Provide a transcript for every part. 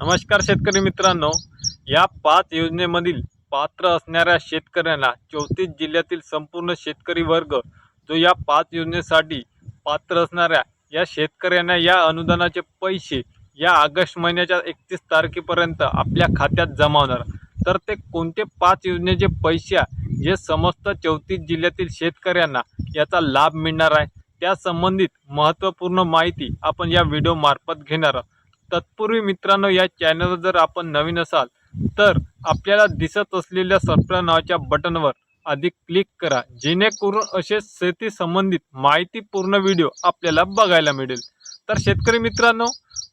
नमस्कार शेतकरी मित्रांनो या पाच योजनेमधील पात्र असणाऱ्या शेतकऱ्यांना चौतीस जिल्ह्यातील संपूर्ण शेतकरी वर्ग जो या पाच योजनेसाठी पात्र असणाऱ्या या शेतकऱ्यांना या अनुदानाचे पैसे या ऑगस्ट महिन्याच्या एकतीस तारखेपर्यंत आपल्या खात्यात जमा होणार. तर ते कोणते पाच योजनेचे पैसे जे समस्त चौतीस जिल्ह्यातील शेतकऱ्यांना याचा लाभ मिळणार आहे त्या संबंधित महत्त्वपूर्ण माहिती आपण या व्हिडिओमार्फत घेणार आहोत. तत्पूर्वी मित्रांनो या चॅनलवर जर आपण नवीन असाल तर आपल्याला दिसत असलेल्या सबस्क्राईब नावाच्या बटनवर आधी क्लिक करा. जेणेकरून असे शेती संबंधित माहितीपूर्ण व्हिडिओ आपल्याला बघायला मिळेल. तर शेतकरी मित्रांनो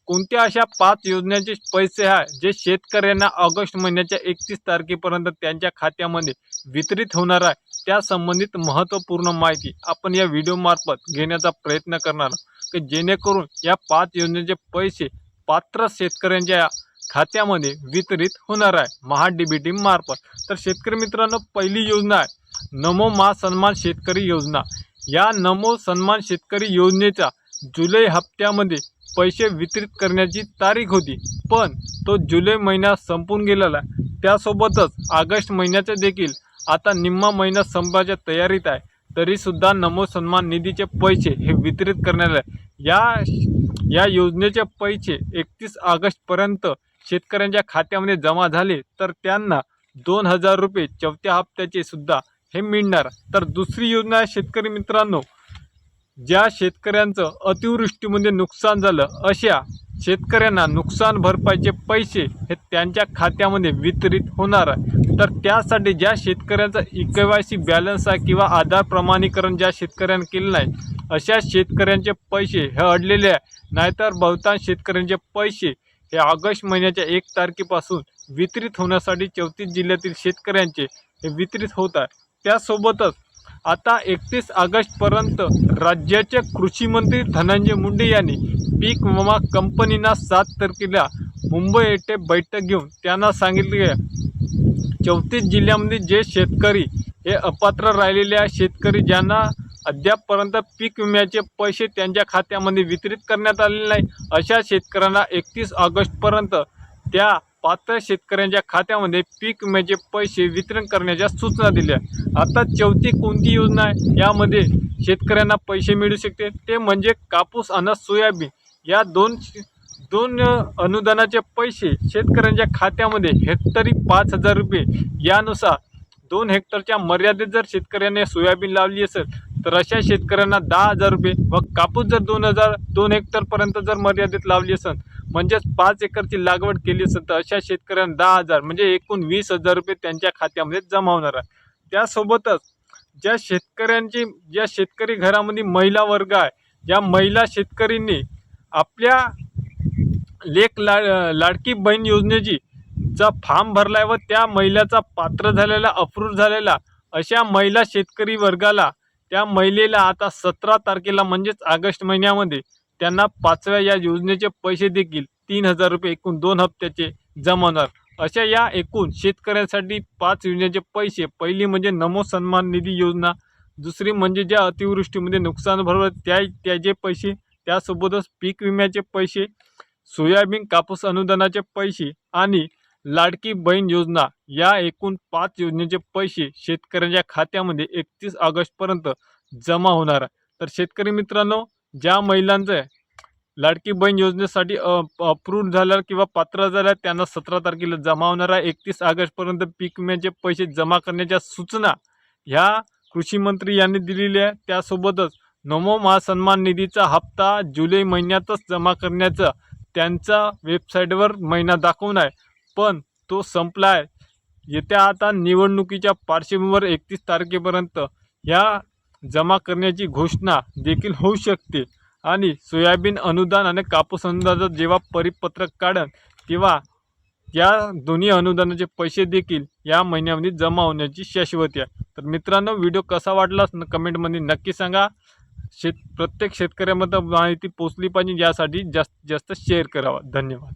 कोणत्या अशा पाच योजनेचे पैसे आहे जे शेतकऱ्यांना ऑगस्ट महिन्याच्या एकतीस तारखेपर्यंत त्यांच्या खात्यामध्ये वितरित होणार आहे? त्या संबंधित महत्त्वपूर्ण माहिती आपण या व्हिडिओमार्फत घेण्याचा प्रयत्न करणार आहोत. की जेणेकरून या पाच योजनेचे पैसे पात्र शेतकऱ्यांच्या खात्यामध्ये वितरित होणार आहे. महा डी बी मार्फत. तर शेतकरी मित्रांनो पहिली योजना आहे. नमो मा सन्मान शेतकरी योजना. या नमो सन्मान शेतकरी योजनेचा जुलै हप्त्यामध्ये पैसे वितरित करण्याची तारीख होती. पण तो जुलै महिना संपून गेलेला आहे. त्यासोबतच ऑगस्ट महिन्याचा देखील आता निम्मा महिना संपायच्या तयारीत आहे. तरीसुद्धा नमो सन्मान निधीचे पैसे हे वितरित करण्यात आले. या या योजनेचे पैसे एकतीस ऑगस्टपर्यंत शेतकऱ्यांच्या खात्यामध्ये जमा झाले तर त्यांना दोन हजार रुपये चौथ्या हप्त्याचे सुद्धा हे मिळणार. तर दुसरी योजना आहे शेतकरी मित्रांनो ज्या शेतकऱ्यांचं अतिवृष्टीमध्ये नुकसान झालं अशा शेतकऱ्यांना नुकसान भरपाईचे पैसे हे त्यांच्या खात्यामध्ये वितरित होणार आहे. तर त्यासाठी ज्या शेतकऱ्यांचा E K Y C balance आहे किंवा आधार प्रमाणीकरण ज्या शेतकऱ्यांनी केलं नाही अशा शेतकऱ्यांचे पैसे हे अडलेले आहे. नाहीतर बहुतांश शेतकऱ्यांचे पैसे हे ऑगस्ट महिन्याच्या एक तारखेपासून वितरित होण्यासाठी चौतीस जिल्ह्यातील शेतकऱ्यांचे हे वितरित होत आहे. त्यासोबतच आता एकतीस ऑगस्टपर्यंत राज्याचे कृषीमंत्री धनंजय मुंडे यांनी पीक विमा कंपनींना सात तारखेला मुंबई येथे बैठक घेऊन त्यांना सांगितले चौतीस जिल्ह्यामध्ये जे शेतकरी हे अपात्र राहिलेले आहे शेतकरी ज्यांना अद्यापपर्यंत पीक विम्याचे पैसे त्यांच्या खात्यामध्ये वितरित करण्यात आलेले नाही अशा शेतकऱ्यांना एकतीस ऑगस्टपर्यंत त्या पात्र शेतकऱ्यांच्या खात्यामध्ये पीक विम्याचे पैसे वितरण करण्याच्या सूचना दिल्या. आता चौथी कोणती योजना आहे? यामध्ये शेतकऱ्यांना पैसे मिळू शकते ते म्हणजे कापूस आणि सोयाबीन या दोन दोन अनुदानाचे पैसे शेतकऱ्यांच्या खात्यामध्ये हेक्टरी पाच हजार रुपये यानुसार दोन हेक्टरच्या मर्यादेत जर शेतकऱ्याने सोयाबीन लावली असेल तर अशा शेतकऱ्यांना दहा हजार रुपये व कापूस जर दोन हजार दोन हेक्टरपर्यंत जर मर्यादित लावली असेल म्हणजेच पाच एकरची लागवड केली असेल तर अशा शेतकऱ्यांना दहा हजार म्हणजे एकूण वीस हजार रुपये त्यांच्या खात्यामध्ये जमा होणार आहे त्यासोबतच ज्या शेतकऱ्यांची ज्या शेतकरी घरामध्ये महिला वर्ग आहे ज्या महिला शेतकरींनी आपल्या लेख ला लाडकी बहीण योजनेची चा फॉर्म भरलाय व त्या महिलाचा पात्र झालेला अप्रूव्ह झालेला अशा महिला शेतकरी वर्गाला त्या महिलेला आता सतरा तारखेला म्हणजेच ऑगस्ट महिन्यामध्ये त्यांना पाचव्या या योजनेचे पैसे देखील तीन हजार रुपये एकूण दोन हप्त्याचे जमा होणार. अशा या एकूण शेतकऱ्यांसाठी पाच योजनेचे पैसे पहिली म्हणजे नमो सन्मान निधी योजना दुसरी म्हणजे ज्या अतिवृष्टीमध्ये नुकसान भरवलं त्या त्याचे पैसे त्यासोबतच पीक विम्याचे पैसे सोयाबीन कापूस अनुदानाचे पैसे आणि लाडकी बहीण योजना या एकूण पाच योजनेचे पैसे शेतकऱ्यांच्या खात्यामध्ये एकतीस ऑगस्टपर्यंत जमा होणार आहे. तर शेतकरी मित्रांनो ज्या महिलांचं लाडकी बहीण योजनेसाठी अप्रूव्ह झाल्या किंवा पात्र झाल्या त्यांना सतरा तारखेला जमा होणार आहे. एकतीस ऑगस्टपर्यंत पीक विम्याचे पैसे जमा करण्याच्या सूचना ह्या कृषी मंत्री यांनी दिलेली आहे त्यासोबतच नमो महासन्मान निधीचा हप्ता जुलै महिन्यातच जमा करण्याचं त्यांचा वेबसाईटवर महिना दाखवून आहे. पण तो संपलाय. येत्या आता निवडणुकीच्या पार्श्वभूमीवर एकतीस तारखेपर्यंत ह्या जमा करण्याची घोषणा देखील होऊ शकते. आणि सोयाबीन अनुदान आणि कापूस अनुदानाचं जेव्हा परिपत्रक काढन तेव्हा या दोन्ही अनुदानाचे पैसे देखील या महिन्यामध्ये जमा होण्याची शाश्वती आहे. तर मित्रांनो व्हिडिओ कसा वाटला कमेंटमध्ये नक्की सांगा. शेत प्रत्येक शेतकऱ्यामध्ये माहिती पोचली पाहिजे यासाठी जास्त जास्त शेअर करावा. धन्यवाद.